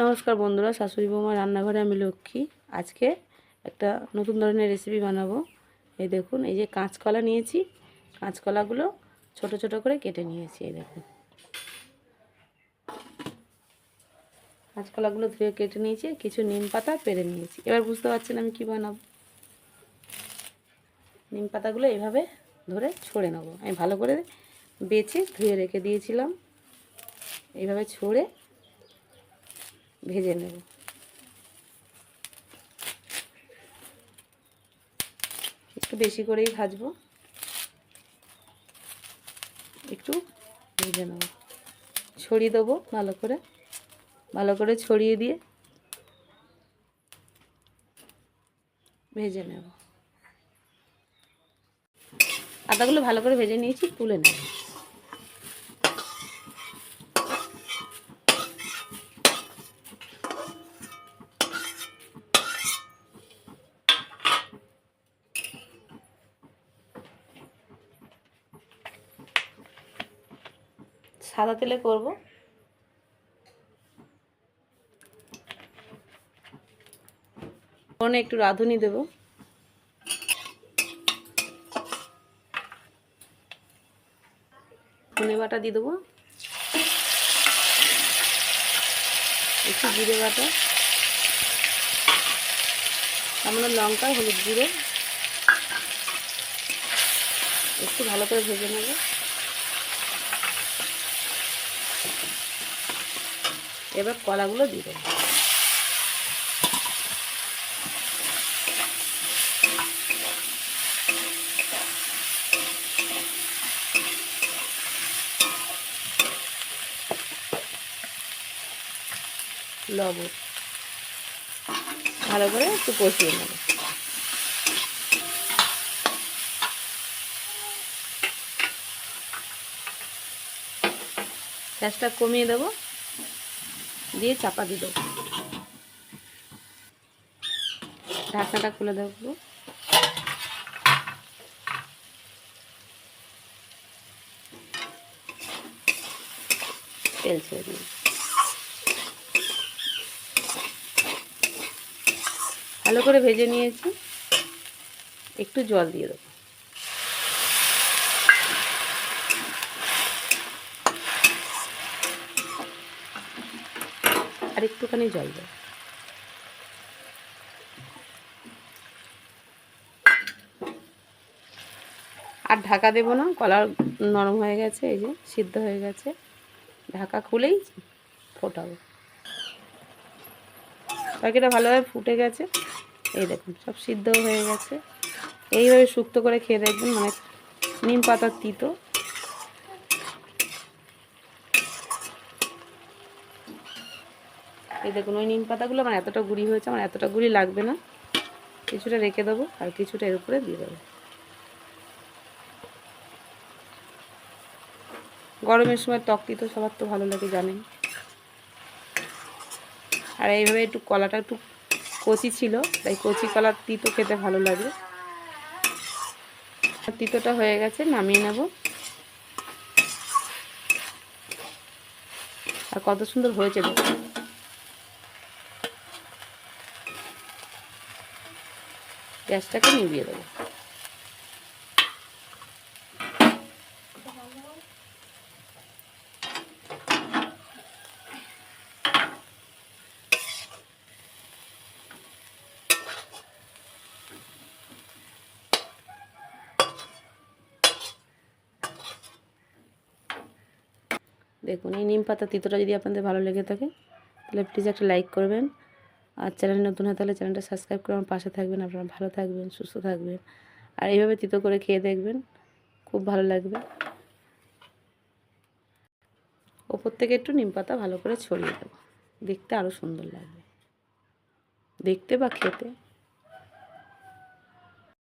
নমস্কার বন্ধুরা, শাশুড়ি বৌমা, রান্নাঘরে আমি লক্ষ্মী। আজকে একটা নতুন ধরনের রেসিপি বানাবো। এই দেখুন, এই যে কাঁচকলা নিয়েছি, কাঁচকলাগুলো ছোট ছোট করে কেটে নিয়েছি, এই দেখুন। কাঁচকলাগুলো ধুয়ে কেটে নিয়েছি, কিছু নিম পাতা পেরে নিয়েছি। এবার বুঝতে পারছেন আমি কি বানাবো? নিম পাতাগুলো এইভাবে ধরে ছড়ে নেব। আমি ভালো করে বেছে ধুয়ে রেখে দিয়েছিলাম। এইভাবে ছড়ে ভেজে নেব। একটু বেশি করেই ভাজবো। একটু ভেজে নেব। ছড়িয়ে দেবো ভালো করে। ভালো করে ছড়িয়ে দিয়ে ভেজে নেব। আদাগুলো ভালো করে ভেজে নিয়েছি, তুলে নেব। সাদা তেলে করব। ফোনে একটু রাঁধুনি দেব। ধনে বাটা দিয়ে দেবো। একটু জিরে বাটা। আমরা লঙ্কা, হলুদ গুঁড়ো। একটু ভালো করে ভেজে নেব। এবার কলাগুলো দিয়ে দেবো। লবণ। ভালো করে একটু কষিয়ে নেব। গ্যাসটা কমিয়ে দেবো। দিয়ে চাপা দিয়ে দেবো। ঢাকনাটা খুলে দেবো। তেল ছেড়ে ভালো করে ভেজে নিয়েছি। একটু জল দিয়ে দেবো। আর একটুখানি জল দেব আর ঢাকা দেব না, কলা নরম হয়ে গেছে, এই যে সিদ্ধ হয়ে গেছে। ঢাকা খুলেই ফোটাবো। তরকারিটা ভালোভাবে ফুটে গেছে। এই দেখুন, সব সিদ্ধ হয়ে গেছে। এইভাবে শুক্তো করে খেয়ে দেখবেন মানে নিম পাতার তিতো। এই দেখুন, ওই নিম পাতাগুলো আমার এতটা গুঁড়ি হয়েছে, আমার এতটা গুঁড়ি লাগবে না। কিছুটা রেখে দেবো আর কিছুটা এর উপরে দিয়ে দেবো। গরমের সময় টক তিতো সবার তো ভালো লাগে, জানেন। আর এইভাবে একটু কলাটা একটু কচি ছিল, তাই কচি কলার তিতো খেতে ভালো লাগে। তিতোটা হয়ে গেছে, নামিয়ে নেব। আর কত সুন্দর হয়েছে দেখুন। গ্যাসটাকে নিভিয়ে দেবো। দেখুন, এই নিম পাতা তিতোটা যদি আপনাদের ভালো লেগে থাকে, তাহলে প্লিজ একটা লাইক করবেন। আর চ্যানেল নতুন হয় তাহলে চ্যানেলটা সাবস্ক্রাইব করে আমার পাশে থাকবেন, আপনারা ভালো থাকবেন, সুস্থ থাকবেন। আর এইভাবে তিতো করে খেয়ে দেখবেন, খুব ভালো লাগবে। ওপর থেকে একটু নিম পাতা ভালো করে ছড়িয়ে দেবো, দেখতে আরও সুন্দর লাগবে। দেখতে বা খেতে